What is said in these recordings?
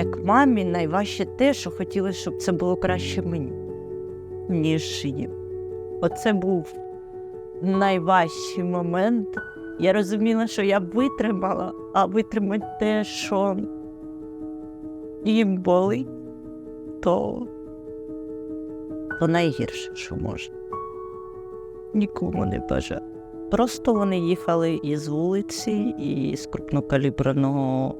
як мамі найважче те, що хотіли, щоб це було краще мені, ніж їм. Оце був найважчий момент. Я розуміла, що я витримала, а витримати те, що їм болить, то, то найгірше, що можна. Нікому не бажаю. Просто вони їхали із вулиці і з крупнокаліберного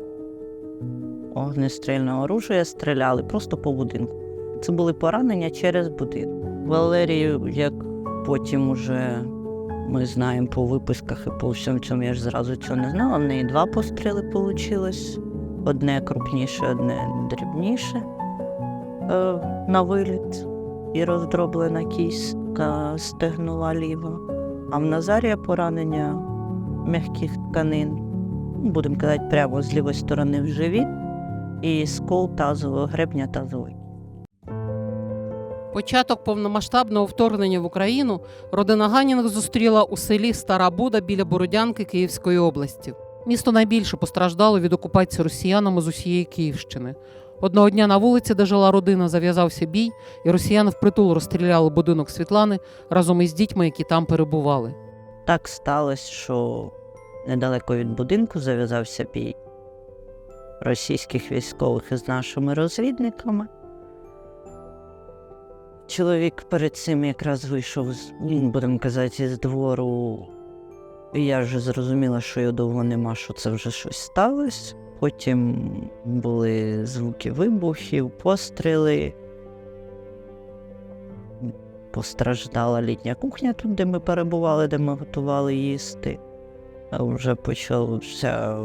огнестрільного оружия стріляли просто по будинку. Це були поранення через будинок. Валерію, як потім уже ми знаємо по виписках і по всьому цьому, я ж зразу цього не знала. В неї два постріли вийшло. Одне крупніше, одне дрібніше е, на виліт і роздроблена кістка стегнула ліва. А в Назарія поранення м'яких тканин, ну, будемо казати, прямо з лівої сторони в живіт і скол тазового гребня тазовий. Початок повномасштабного вторгнення в Україну родина Ганіних зустріла у селі Стара Буда біля Бородянки Київської області. Місто найбільше постраждало від окупації росіянами з усієї Київщини. Одного дня на вулиці, де жила родина, зав'язався бій, і росіяни впритул розстріляли будинок Світлани разом із дітьми, які там перебували. Так сталося, що недалеко від будинку зав'язався бій російських військових із нашими розвідниками. Чоловік перед цим якраз вийшов, з- будемо казати, з двору. І я вже зрозуміла, що його довго нема, що це вже щось сталося. Потім були звуки вибухів, постріли. Постраждала літня кухня тут, де ми перебували, де ми готували їсти. А вже почався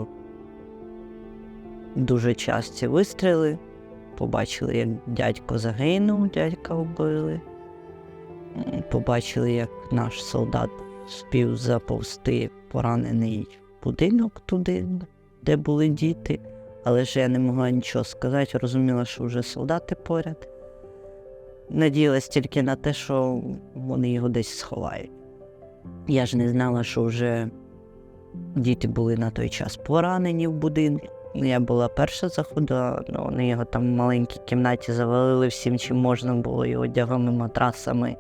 дуже часті вистріли. Побачили, як дядько загинув, дядька вбили. Побачили, як наш солдат спів заповзти поранений будинок туди, де були діти. Але ж я не могла нічого сказати, розуміла, що вже солдати поряд. Надіялась тільки на те, що вони його десь сховають. Я ж не знала, що вже діти були на той час поранені в будинку. Я була перша заходила, ну, вони його там в маленькій кімнаті завалили всім, чим можна було, і одягами, матрасами.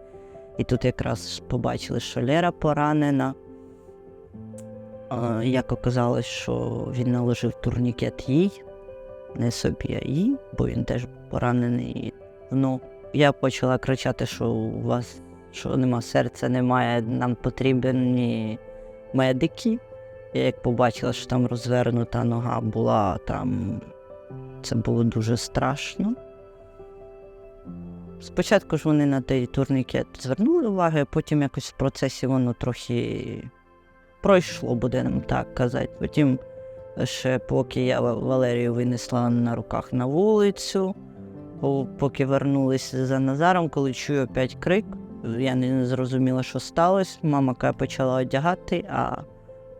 І тут якраз побачили, що Лера поранена. А, Як оказалось, що він наложив турнікет їй, не собі, а їй, бо він теж поранений. Ну, я почала кричати, що у вас що нема серця, немає, нам потрібні медики. Я як побачила, що там розвернута нога була, там це було дуже страшно. Спочатку ж вони на той турнікет звернули увагу, а потім якось в процесі воно трохи пройшло, будемо так казати. Потім ще поки я Валерію винесла на руках на вулицю, поки вернулися за Назаром, коли чую опять крик, я не зрозуміла, що сталося. Мама почала одягати, а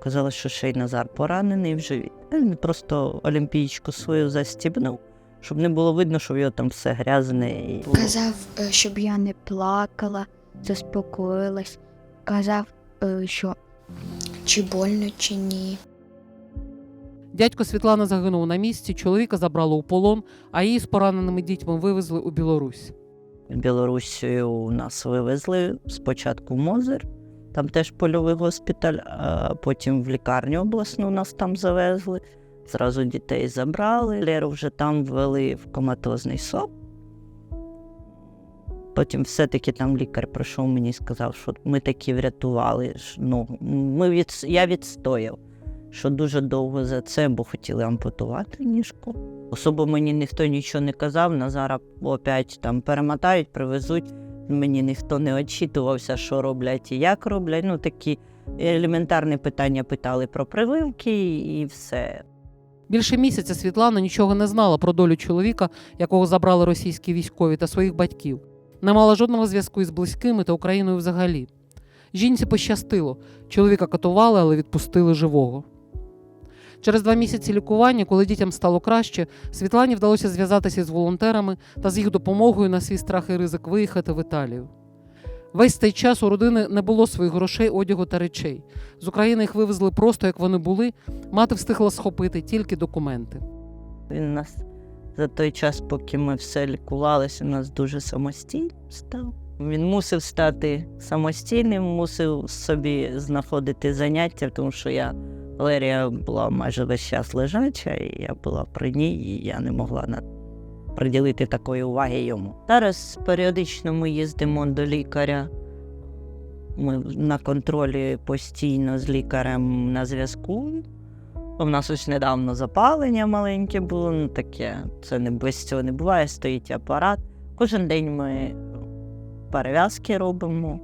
казала, що ще й Назар поранений в живіт. Він просто олімпійську свою застібнув, щоб не було видно, що в його там все грязне. І... Казав, е, щоб я не плакала, заспокоїлась. Казав, е, що чи больно, чи ні. Дядько Світлана загинув на місці, чоловіка забрали у полон, а її з пораненими дітьми вивезли у Білорусь. Білорусію нас вивезли спочатку в Мозир, там теж польовий госпіталь, а потім в лікарню обласну нас там завезли. Зразу дітей забрали, Леру вже там ввели в коматозний СОП. Потім все-таки там лікар прийшов мені і сказав, що ми таки врятували. Ну, ми від... Я відстояв, що дуже довго за це, бо хотіли ампутувати ніжку. Особо мені ніхто нічого не казав. Назара опять там перемотають, привезуть. Мені ніхто не очитувався, що роблять і як роблять. Ну, такі елементарні питання питали про прививки і все. Більше місяця Світлана нічого не знала про долю чоловіка, якого забрали російські військові та своїх батьків. Не мала жодного зв'язку із близькими та Україною взагалі. Жінці пощастило. Чоловіка катували, але відпустили живого. Через два місяці лікування, коли дітям стало краще, Світлані вдалося зв'язатися з волонтерами та з їх допомогою на свій страх і ризик виїхати в Італію. Весь цей час у родини не було своїх грошей, одягу та речей. З України їх вивезли просто як вони були. Мати встигла схопити тільки документи. Він нас за той час, поки ми все лікувалися, нас дуже самостійним став. Він мусив стати самостійним, мусив собі знаходити заняття, тому що я Валерія була майже весь час лежача, і я була при ній, і я не могла на... приділити такої уваги йому. Зараз періодично ми їздимо до лікаря. Ми на контролі постійно з лікарем на зв'язку. У нас ось недавно запалення маленьке було, ну таке, це не без цього не буває, стоїть апарат. Кожен день ми перев'язки робимо.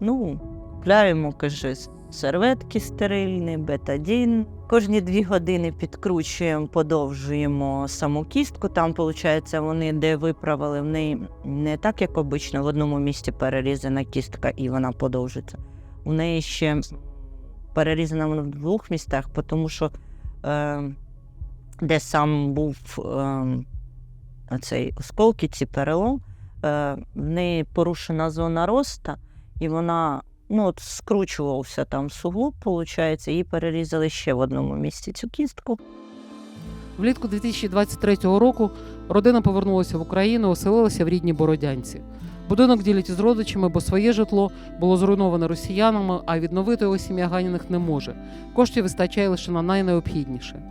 Ну, купляємо, каже, серветки стерильні, бетадін. Кожні дві години підкручуємо, подовжуємо саму кістку. Там, виходить, вони де виправили в неї не так, як обично, в одному місці перерізана кістка і вона подовжиться. У неї ще перерізана вона в двох місцях, тому що е, де сам був е, цей осколки, ці перелом, е, в неї порушена зона роста, і вона ну, от скручувався там суглоб, виходить, і перерізали ще в одному місці цю кістку. Влітку 2023 року родина повернулася в Україну, оселилася в рідній Бородянці. Будинок ділять із родичами, бо своє житло було зруйноване росіянами, а відновити його сім'я Ганіних не може. Коштів вистачає лише на найнеобхідніше.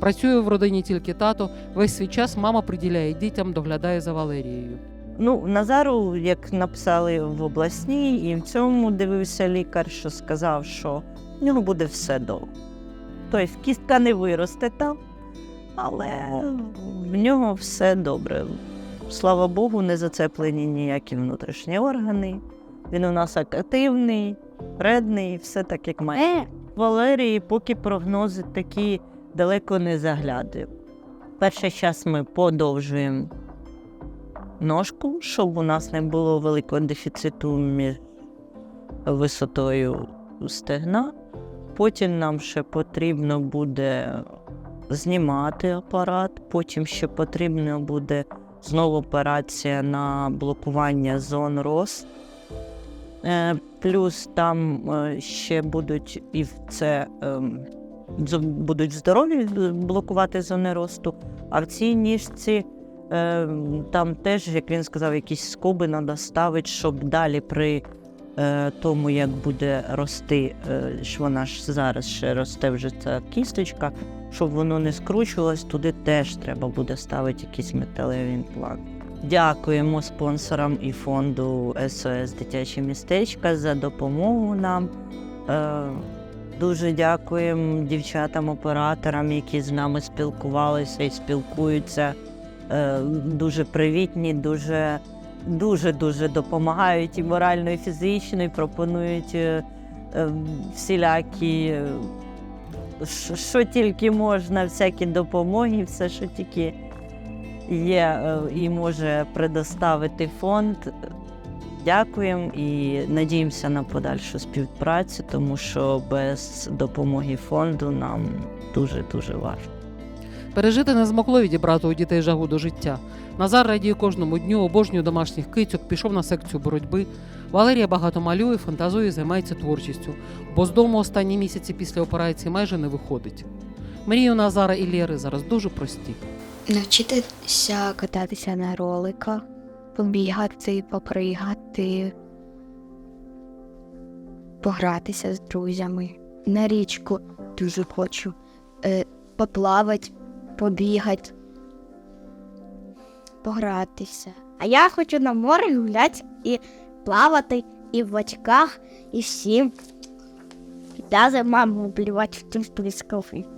Працює в родині тільки тато. Весь свій час мама приділяє дітям, доглядає за Валерією. Ну, Назару, як написали в обласній, і в цьому дивився лікар, що сказав, що в нього буде все добре. Тобто кістка не виросте там, але в нього все добре. Слава Богу, не зацеплені ніякі внутрішні органи. Він у нас активний, вредний, все так, як має. Е, Валерії поки прогнози такі далеко не заглядають. Перший час ми подовжуємо ножку, щоб у нас не було великого дефіциту між висотою стегна. Потім нам ще потрібно буде знімати апарат, потім ще потрібно буде знову операція на блокування зон роз. Е, Плюс там е, ще будуть і в це ем, будуть здорові е, блокувати зони росту, а в цій ніжці е, там теж, як він сказав, якісь скоби треба ставити, щоб далі при е, тому, як буде рости, е, що вона ж зараз ще росте вже ця кісточка, щоб воно не скручувалось, туди теж треба буде ставити якийсь металевий імплант. Дякуємо спонсорам і фонду СОС Дитяче містечка за допомогу нам. Е, дуже дякуємо дівчатам-операторам, які з нами спілкувалися і спілкуються. Е, дуже привітні, дуже, дуже дуже допомагають і морально, і фізично, і пропонують е, е, всілякі, що- тільки можна, всякі допомоги, все, що тільки є і може предоставити фонд. Дякуємо і надіємося на подальшу співпрацю, тому що без допомоги фонду нам дуже дуже важко. Пережити не змогло відібрати у дітей жагу до життя. Назар радіє кожному дню, обожнює домашніх кицьок, пішов на секцію боротьби. Валерія багато малює, фантазує, займається творчістю, бо з дому останні місяці після операції майже не виходить. Мрії у Назара і Лєри зараз дуже прості. навчитися кататися на роликах, побігати, попригати, погратися з друзями. На річку дуже хочу. Е, поплавати, побігати, погратися. А я хочу на море гуляти і плавати, і в очках, і всім. Даже маму обливати в тим плескаві.